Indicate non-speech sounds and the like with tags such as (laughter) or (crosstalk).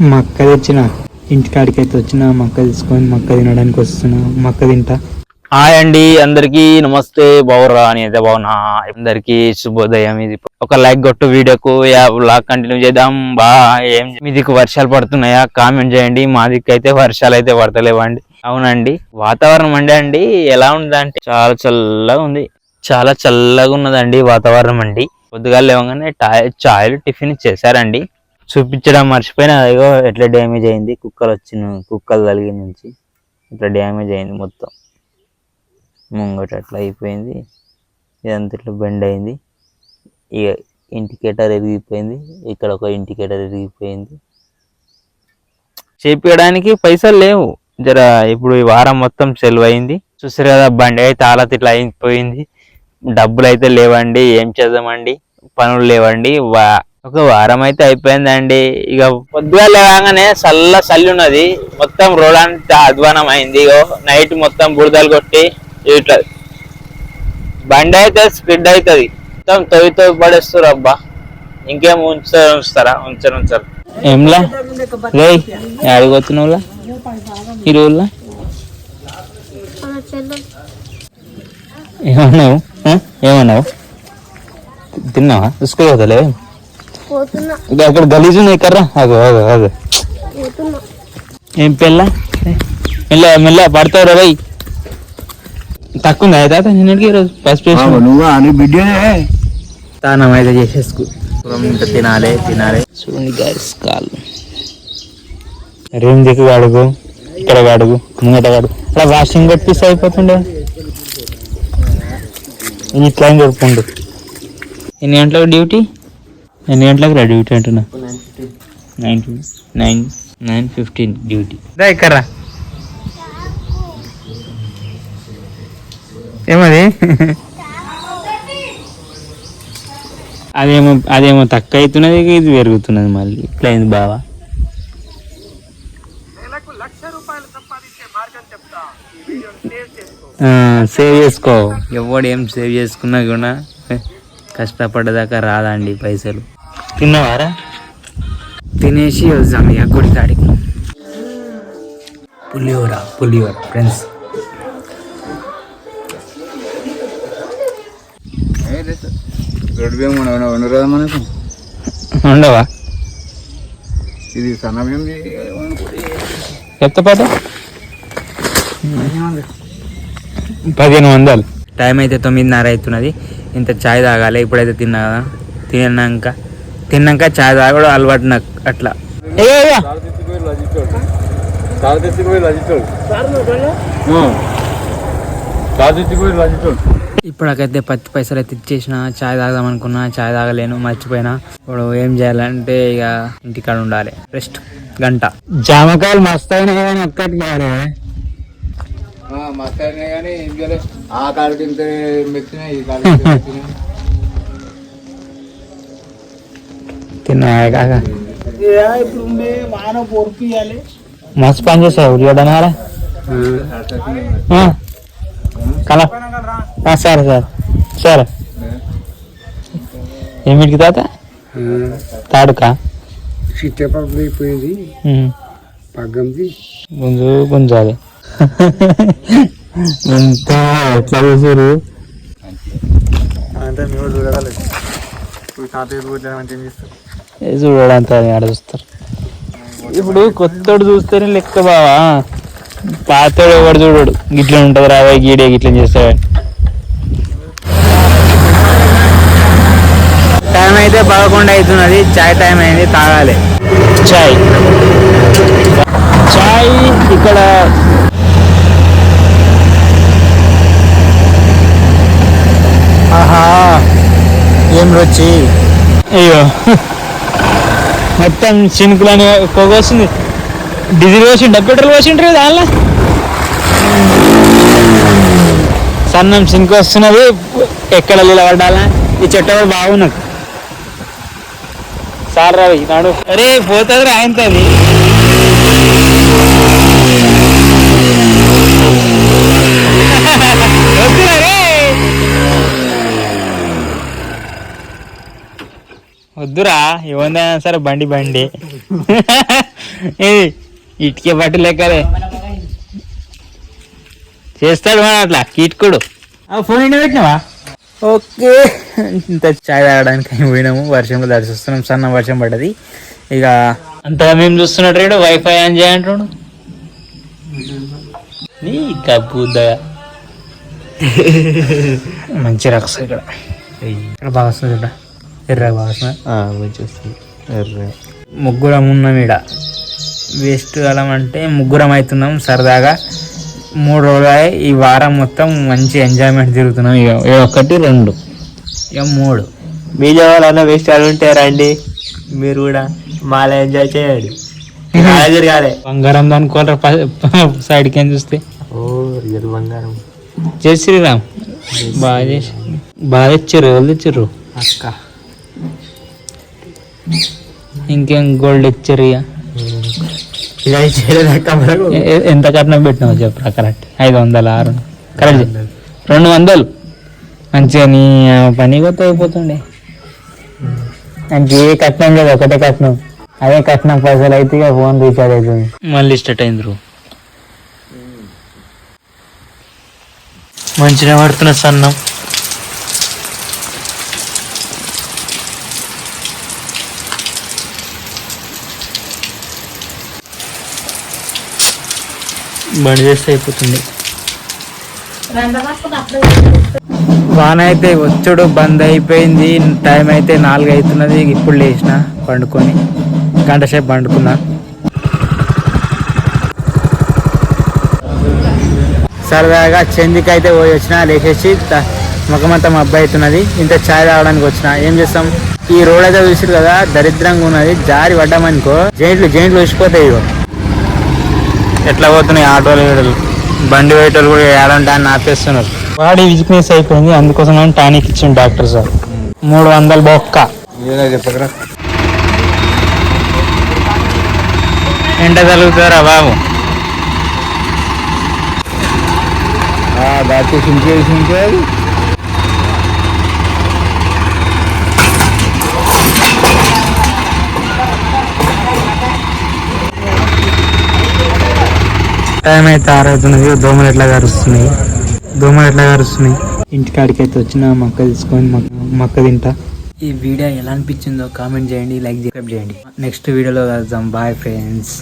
మక్క తెచ్చిన ఇంటికాడికి అయితే వచ్చిన మక్క తీసుకొని మక్క తినడానికి వస్తున్నా మక్క తింటా. హాయ్ అండి అందరికి నమస్తే బావురా అని అయితే బాగున్నా అందరికి శుభోదయం. ఇది ఒక లైక్ కొట్టు వీడియోకు యా బ్లాగ్ కంటిన్యూ చేద్దాం. బా ఏం మీ దిక్కు వర్షాలు పడుతున్నాయా? కామెంట్ చేయండి. మా దిక్కు అయితే వర్షాలు అయితే పడతలేవండి. అవునండి. వాతావరణం అండి అండి ఎలా ఉందంటే చాలా చల్లగా ఉంది. చాలా చల్లగా ఉన్నదండి వాతావరణం అండి. పొద్దుగా లేవగానే టాయ్ చాయలు టిఫిన్ చేశారండి. చూపించడం మర్చిపోయినా అదిగో ఎట్లా డ్యామేజ్ అయింది కుక్కలు వచ్చిన కుక్కలు తలిగి నుంచి ఇట్లా డ్యామేజ్ అయింది మొత్తం. ముంగట అట్లా అయిపోయింది ఇదంతా ఇట్లా బెండ్ అయింది. ఇక ఇండికేటర్ ఎరిగిపోయింది ఇక్కడ ఒక ఇండికేటర్ ఎరిగిపోయింది. చేపించడానికి పైసలు లేవు. జర ఇప్పుడు ఈ వారం మొత్తం సెలవు అయింది చూసారు కదా బండి అయితే ఆలత ఇట్లా అయిపోయింది. డబ్బులు అయితే లేవండి ఏం చేద్దామండి? పనులు లేవండి. వా ఒక వారం అయితే అయిపోయిందండి. ఇక పొద్దుగా లేవగానే చల్ల చల్లి ఉన్నది. మొత్తం రోడ్ అంతా అధ్వానం అయింది ఇగో నైట్ మొత్తం బురదలు కొట్టి ఇట్లా బండి అయితే స్పిడ్ అవుతుంది మొత్తం తొవి తొవి పడేస్తారు అబ్బా. ఇంకేం ఉంచారు ఉంచుతారా? ఉంచరు ఉంచరు. ఏంలా రే అడుగుతున్నావులా ఈ రోజులా ఏమన్నావు? ఏమన్నావు? తిన్నావా? స్కూల్ పోతలే ఇక అక్కడ గలీజు ఉన్నాయి కర్రా. అగో అగో అగో పోతున్నా. ఏం పిల్ల మెల్ల మెల్ల పడతావు రవై తక్కువ ఉందా తాత నిన్నటికి ఈరోజు ఫస్ట్ తానం అయితే చేసేసుకో. ఇంత తినాలి తినాలి. చూడండి గైస్ కాళ్ళు. రూమ్ దిక్కు అడుగు ఇక్కడ అడుగు ముంగట అడుగు అలా వాషింగ్ కొట్టిస్తే అయిపోతుండే. ఇట్లా జరుపుకుండు ఎన్ని గంటలకు డ్యూటీ? ఎన్ని గంటలకు రా డ్యూటీ అంటున్నా? Nine nine nine fifteen duty. రా ఇక్కడ ఏమది? అదేమో అదేమో తక్కువ అవుతున్నది ఇది పెరుగుతున్నది మళ్ళీ. ఇట్లా అయింది బావా సేవ్ చేసుకో. ఎవడు ఏం సేవ్ చేసుకున్నా కూడా కష్టపడ్డదాకా రాదండి పైసలు. తిన్నవారా? తినేసి వద్దాం ఇక గుడి కాడికి. పులిహోర పులిహోర ఫ్రెండ్స్ ఉండరాదా మనకు ఉండవా? ఇది సన్నమేం ఎంత పాట? పదిహేను వందలు. టైం అయితే తొమ్మిదిన్నర అవుతున్నది. ఇంత చాయ్ తాగాలి ఇప్పుడైతే తిన్నా కదా. తిన్నాక తిన్నాక చాయ్ తాగడం అలవాటు నాకు అట్లా. ఇప్పటికైతే పత్తి పైసలు అయితే ఇచ్చేసిన చాయ్ తాగదాం అనుకున్నా చాయ్ తాగలేను మర్చిపోయినా. ఇప్పుడు ఏం చేయాలంటే ఇక ఇంటికాడ ఉండాలి. రెస్ట్ గంట. జామకాయలు మస్తు అయినాయి కానీ ఒక్కటి కాలే. మస్తు అయినాయి కానీ ఏం చేయలేదు. ఆ కాడికి ఇంత మెచ్చినాయి ఈ కాడికి (laughs) ఇంత కాక ఇప్పుడు మానవ పొరుపు మస్తు పని చేసావు ఉల్లిగడ్డ నారా కల. సరే సార్. సరే. ఏమిటికి తాత? తాడుకా? చిట్టపప్పు అయిపోయింది పగ్గంది గుంజు గుంజాలి. ఎంత ఎట్లా చూసారు అంటే మేము చూడగలదు ఇప్పుడు తాతయ్య చేస్తారు? చూడడంతా ఆడ చూస్తారు. ఇప్పుడు కొత్తోడు చూస్తేనే లెక్క బావా. పాతోడు ఎవడు చూడడు. గిట్ల ఉంటది రాబాయ్ గీడే గిట్ల చేస్తాడు టైం అయితే పదకొండు అవుతున్నది. చాయ్ టైం అయింది తాగాలి. చాయ్. చాయ్ ఇక్కడ. ఆహా ఏం రుచి? అయ్యో. మొత్తం చినుకులు పొగ వస్తుంది. డీజిల్ పోసిండ పెట్రోల్ పోసిండ్రు దానిలో? సన్నం సింక్ వస్తున్నది. ఎక్కడ నిలబడాలా? ఈ చెట్టు కూడా బాగున్నది. సార్ రావి నాడు. అరే పోతుంది రాయంతది వద్దురా రే. వద్దురా ఏముందైనా సరే బండి బండి. ఇటుకే పట్టు లెక్కలే చేస్తాడు మన అట్లా కీటుకుడు. ఫోన్ ఇంటి పెట్టినావా? ఓకే. ఇంత చాయ్ తాగడానికి పోయినాము వర్షంలో దర్శిస్తున్నాం సన్న వర్షం పడ్డది. ఇక అంతగా మేము చూస్తున్నట్టు రేడు వైఫై ఆన్ చేయంటాడు నీ కబుద్దగా మంచి రక్ష ఇక్కడ. ఇక్కడ బాగా వస్తుంది చూడ. ఎర్ర మంచి వస్తుంది ఎర్ర ముగ్గురం ఉన్నాం ఈడ వేస్ట్ కాలం అంటే ముగ్గురం అవుతున్నాం సరదాగా. మూడు రోజులు. ఈ వారం మొత్తం మంచి ఎంజాయ్మెంట్ తిరుగుతున్నాం. ఇక ఒకటి రెండు. ఇక మూడు. మీలో వాళ్ళ వేస్ట్ ఉంటే రండి. మీరు కూడా మాల ఎంజాయ్ చేయండి. జరగాలి బంగారం దానికోవాలి సైడ్కి ఏం చూస్తే. ఓ రియల్ బంగారం. జై శ్రీరామ్. బాగా చేసి బాగా ఇచ్చారు ఎవరు తెచ్చారు అక్క. ఇంకేం గోల్డ్ ఇచ్చారు ఇక ఇలా ఎంత కట్నం పెట్టినావు చెప్పరా కరెక్ట్ ఐదు వందల ఆరు కరెక్ట్ రెండు వందలు. మంచిగా నీ పని కొత్త అయిపోతుండే. అంటే ఏ కట్నం లేదు ఒకటే కట్నం. అదే కట్నం పైసలు అయితే ఫోన్ రీఛార్జ్ అవుతుంది. మళ్ళీ స్టార్ట్ అయింది రూ. మంచిగా పడుతున్న సన్నం. బండి చేస్తే అయిపోతుంది. వాన అయితే వచ్చుడు బంద్ అయిపోయింది. టైం అయితే నాలుగు అవుతున్నది. ఇప్పుడు లేచిన పండుకొని గంట సేపు పండుకున్నా. సరదాగా చెందికి అయితే పోయి వచ్చిన లేచేసి త- ముఖమంతా అవుతున్నది. ఇంత ఛాయ్ తాగడానికి వచ్చిన. ఏం చేస్తాం? ఈ రోడ్ అయితే చూసారు కదా దరిద్రంగా ఉన్నది. జారి పడ్డామనుకో జైంట్లు జైంట్లు వచ్చిపోతాయి ఇగో. ఎట్లా పోతున్నాయి ఆటోలు వీడలు బండి వేటోలు కూడా ఏడంటే అని ఆపేస్తున్నారు. బాడీ వీక్నెస్ అయిపోయింది అందుకోసం టానిక్ ఇచ్చింది డాక్టర్ సార్. మూడు వందల బొక్క. చెప్పకరా ఎండ తగులుతారా బాబు? దాటి సింకేసి ఉంటే టైం అయితే ఆరవుతున్నది దోమలు ఎట్లా కరుస్తున్నాయి దోమలు ఎట్లా కరుస్తున్నాయి ఇంటికాడికి అయితే వచ్చిన మక్క తీసుకొని మక్క మక్క తింటా. ఈ వీడియో ఎలా అనిపించిందో కామెంట్ చేయండి లైక్ చేయండి. నెక్స్ట్ వీడియోలో కలుద్దాం. Bye friends.